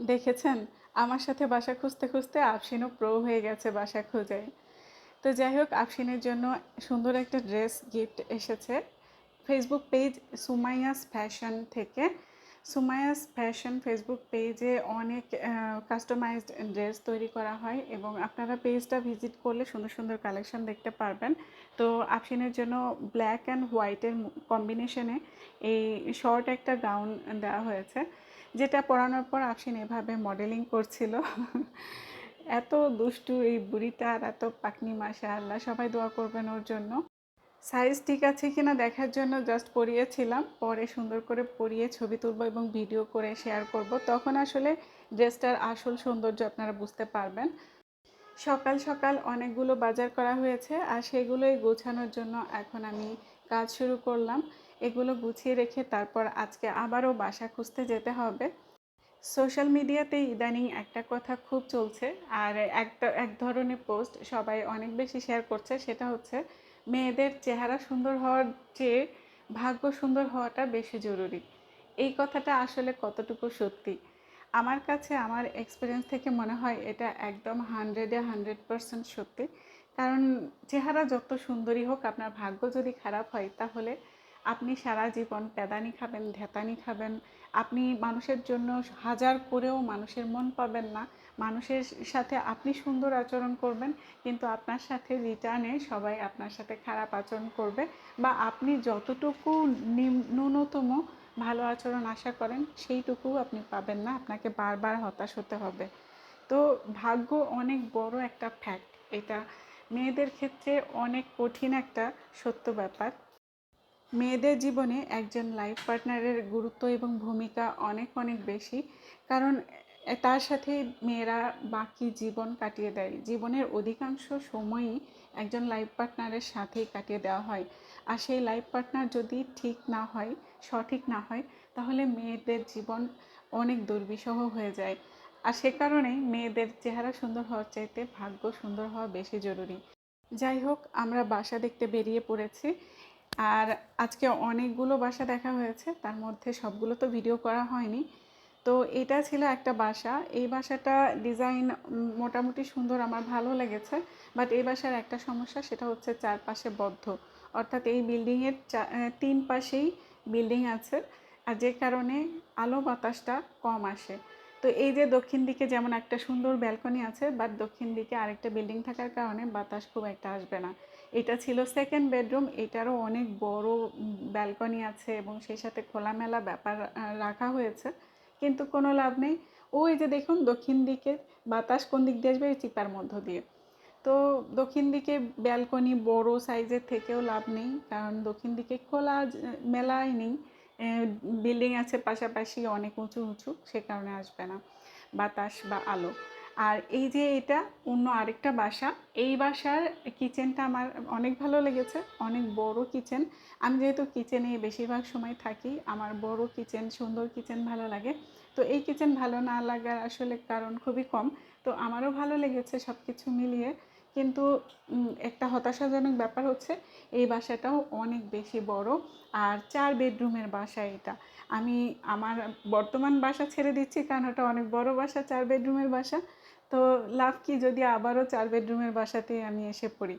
দেখেছেন? আমার সাথে বাসা খুঁজতে খুঁজতে আফসিনও প্রো হয়ে গেছে বাসা খুঁজে। তো যাই হোক আফসিনের জন্য সুন্দর একটা ড্রেস গিফট এসেছে। ফেসবুক পেজ সুমাইয়াস ফ্যাশন থেকে সুমাইয়াস ফ্যাশন ফেসবুক পেজে অনেক কাস্টমাইজড ড্রেস তৈরি করা হয় এবং আপনারা পেজটা ভিজিট করলে সুন্দর সুন্দর কালেকশন দেখতে পারবেন। তো আফসিনের জন্য ব্ল্যাক অ্যান্ড হোয়াইটের কম্বিনেশনে এই শর্ট একটা গাউন দেওয়া হয়েছে, যেটা পরানোর পর আফসিন এভাবে মডেলিং করছিল। এত দুষ্টু এই বুড়িটা আর এত পাকনি মাসা আল্লাহ সবাই দোয়া করবেন ওর জন্য। সাইজ ঠিক আছে কিনা দেখার জন্য জাস্ট পরিয়েছিলাম। পরে সুন্দর করে পরিয়ে ছবি তুলবো এবং ভিডিও করে শেয়ার করব। তখন আসলে ড্রেসটার আসল সৌন্দর্য আপনারা বুঝতে পারবেন। সকাল সকাল অনেকগুলো বাজার করা হয়েছে আর সেগুলোই গোছানোর জন্য এখন আমি কাজ শুরু করলাম। এগুলো গুছিয়ে রেখে তারপর আজকে আবারও বাসা খুঁজতে যেতে হবে। সোশ্যাল মিডিয়াতে ইদানিং একটা কথা খুব চলছে। আর একটা, এক ধরনের পোস্ট সবাই অনেক বেশি শেয়ার করছে, সেটা হচ্ছে মেয়েদের চেহারা সুন্দর হওয়ার চেয়ে ভাগ্য সুন্দর হওয়াটা বেশি জরুরি। এই কথাটা আসলে কতটুকু সত্যি? আমার কাছে আমার এক্সপিরিয়েন্স থেকে মনে হয় এটা একদম হান্ড্রেডে হান্ড্রেড পারসেন্ট সত্যি। কারণ চেহারা যত সুন্দরী হোক, আপনার ভাগ্য যদি খারাপ হয়, তাহলে আপনি সারা জীবন প্যাদানি খাবেন, ধেতানি খাবেন। আপনি মানুষের জন্য হাজার করেও মানুষের মন পাবেন না। মানুষের সাথে আপনি সুন্দর আচরণ করবেন, কিন্তু আপনার সাথে রিটার্নে সবাই আপনার সাথে খারাপ আচরণ করবে বা আপনি যতটুকু ন্যূনতম ভালো আচরণ আশা করেন, সেইটুকু আপনি পাবেন না, আপনাকে বারবার হতাশ হতে হবে। তো ভাগ্য অনেক বড় একটা ফ্যাক্ট এটা মেয়েদের ক্ষেত্রে অনেক কঠিন একটা সত্য ব্যাপার। মেয়েদের জীবনে একজন লাইফ পার্টনারের গুরুত্ব এবং ভূমিকা অনেক অনেক বেশি, কারণ তার সাথে মেয়েরা বাকি জীবন কাটিয়ে দেয়। জীবনের অধিকাংশ সময়ই একজন লাইফ পার্টনারের সাথেই কাটিয়ে দেওয়া হয়। আর সেই লাইফ পার্টনার যদি ঠিক না হয়, সঠিক না হয়, তাহলে মেয়েদের জীবন অনেক দুর্বিষহ হয়ে যায়। আর সে কারণেই মেয়েদের চেহারা সুন্দর হওয়ার চাইতে ভাগ্য সুন্দর হওয়া বেশি জরুরি। যাই হোক, আমরা বাসা দেখতে বেরিয়ে পড়েছি। আর আজকে অনেকগুলো বাসা দেখা হয়েছে, তার মধ্যে সবগুলো তো ভিডিও করা হয়নি। তো এটা ছিল একটা বাসা। এই বাসাটা ডিজাইন মোটামুটি সুন্দর, আমার ভালো লেগেছে। বাট এই বাসার একটা সমস্যা, সেটা হচ্ছে চারপাশে বদ্ধ। অর্থাৎ এই বিল্ডিংয়ের তিন পাশেই বিল্ডিং আছে। আর যে কারণে আলো বাতাসটা কম আসে। তো এই যে দক্ষিণ দিকে যেমন একটা সুন্দর ব্যালকনি আছে বাট দক্ষিণ দিকে আরেকটা বিল্ডিং থাকার কারণে বাতাস খুব একটা আসবে না। এটা ছিল সেকেন্ড বেডরুম এটারও অনেক বড় ব্যালকনি আছে এবং সেই সাথে খোলামেলা ব্যাপার রাখা হয়েছে। কিন্তু কোনো লাভ নেই। ওই যে দেখুন, দক্ষিণ দিকে বাতাস কোন দিক দিয়ে আসবে? চিপার মধ্য দিয়ে। তো দক্ষিণ দিকে ব্যালকনি বড় সাইজের থেকেও লাভ নেই, কারণ দক্ষিণ দিকে খোলা মেলায় নেই। বিল্ডিং আছে পাশাপাশি অনেক উঁচু উঁচু, সে কারণে আসবে না। বাতাস বা আলো। আর এই যে এটা অন্য আরেকটা বাসা, এই বাসার কিচেনটা আমার অনেক ভালো লেগেছে, অনেক বড় কিচেন। আমি যেহেতু কিচেনে বেশিরভাগ সময় থাকি, আমার বড় কিচেন, সুন্দর কিচেন ভালো লাগে। তো এই কিচেন ভালো না লাগার আসলে কারণ খুবই কম। তো আমারও ভালো লেগেছে সব কিছু মিলিয়ে। কিন্তু একটা হতাশাজনক ব্যাপার হচ্ছে এই বাসাটাও অনেক বেশি বড় আর চার বেডরুমের বাসা এটা। আমি আমার বর্তমান বাসা ছেড়ে দিচ্ছি কারণ ওটা অনেক বড় বাসা, চার বেডরুমের বাসা। তো লাভ কি যদি আবারও চার বেডরুমের বাসাতে আমি এসে পড়ি?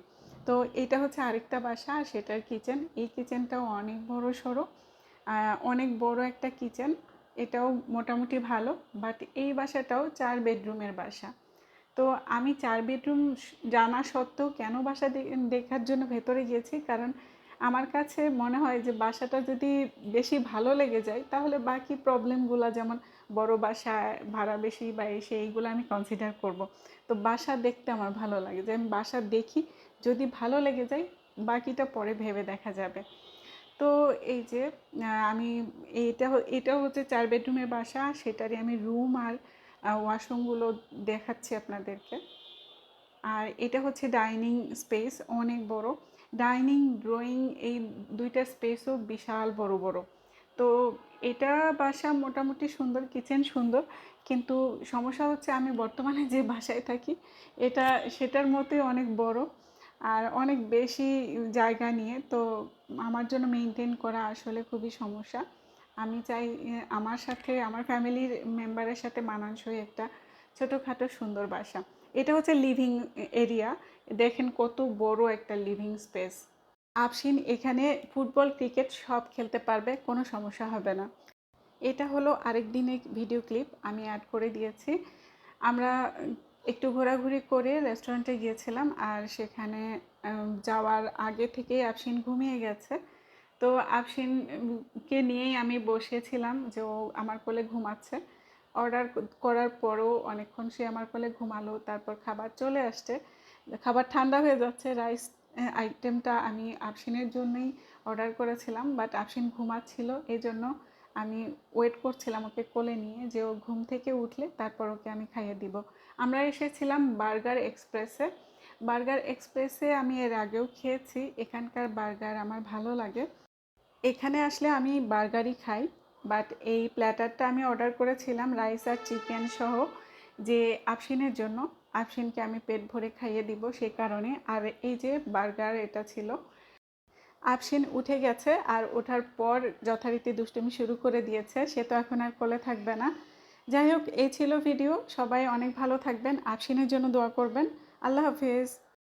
তো এটা হচ্ছে আরেকটা বাসা আর সেটার কিচেন। এই কিচেনটাও অনেক বড় সড়ো অনেক বড় একটা কিচেন। এটাও মোটামুটি ভালো, বাট এই বাসাটাও চার বেডরুমের বাসা। তো আমি চার বেডরুম জানা সত্ত্বেও কেন বাসা দেখার জন্য ভেতরে গিয়েছি কারণ আমার কাছে মনে হয় যে বাসাটা যদি বেশি ভালো লেগে যায়, তাহলে বাকি প্রবলেমগুলো যেমন বড় বাসায় ভাড়া বেশি বা এসে এইগুলো আমি কনসিডার করব। তো বাসা দেখতে আমার ভালো লাগে, যে আমি বাসা দেখি, যদি ভালো লেগে যায়, বাকিটা পরে ভেবে দেখা যাবে। তো এই যে আমি এইটা এটাও হচ্ছে চার বেডরুমের বাসা, সেটারই আমি রুম আর ওয়াশরুমগুলো দেখাচ্ছি আপনাদেরকে। আর এটা হচ্ছে ডাইনিং স্পেস অনেক বড়। ডাইনিং ড্রয়িং এই দুইটা স্পেসও বিশাল বড় বড়। তো এটা বাসা মোটামুটি সুন্দর কিচেন সুন্দর। কিন্তু সমস্যা হচ্ছে আমি বর্তমানে যে বাসায় থাকি, এটা সেটার মতোই অনেক বড় আর অনেক বেশি জায়গা নিয়ে। তো আমার জন্য মেনটেন করা আসলে খুবই সমস্যা। আমি চাই আমার সাথে, আমার ফ্যামিলির মেম্বারের সাথে মানানসই একটা ছোটোখাটো সুন্দর বাসা। এটা হচ্ছে লিভিং এরিয়া। দেখেন কত বড় একটা লিভিং স্পেস। আফসিন এখানে ফুটবল, ক্রিকেট সব খেলতে পারবে, কোনো সমস্যা হবে না। এটা হলো আরেক দিনের ভিডিও ক্লিপ আমি অ্যাড করে দিয়েছি। আমরা একটু ঘোরাঘুরি করে রেস্টুরেন্টে গিয়েছিলাম আর সেখানে যাওয়ার আগে থেকেই আফসিন ঘুমিয়ে গেছে। তো আফসিনকে নিয়েই আমি বসেছিলাম যে ও আমার কোলে ঘুমাচ্ছে। অর্ডার করার পরও অনেকক্ষণ সে আমার কোলে ঘুমালো, তারপর খাবার চলে আসছে। খাবার ঠান্ডা হয়ে যাচ্ছে, রাইস, আইটেমটা আমি আফসিনের জন্যই অর্ডার করেছিলাম, বাট আফসিন ঘুমাচ্ছিল। এই জন্য আমি ওয়েট করছিলাম ওকে কোলে নিয়ে যে ও ঘুম থেকে উঠলে তারপর ওকে আমি খাইয়ে দিব। আমরা এসেছিলাম বার্গার এক্সপ্রেসে। বার্গার এক্সপ্রেসে আমি এর আগেও খেয়েছি। এখানকার বার্গার আমার ভালো লাগে। এখানে আসলে আমি বার্গারই খাই বাট এই প্ল্যাটারটা আমি অর্ডার করেছিলাম রাইস আর চিকেন সহ যে আফসিনের জন্য। আফসিনকে আমি পেট ভরে খাইয়ে দিব সে কারণে। আর এই যে বার্গার এটা ছিল আফসিন উঠে গেছে আর ওঠার পর যথারীতি দুষ্টুমি শুরু করে দিয়েছে, সে তো এখন আর কোলে থাকবে না। যাই হোক, এই ছিল ভিডিও। সবাই অনেক ভালো থাকবেন। আফসিনের জন্য দোয়া করবেন। আল্লাহ হাফিজ।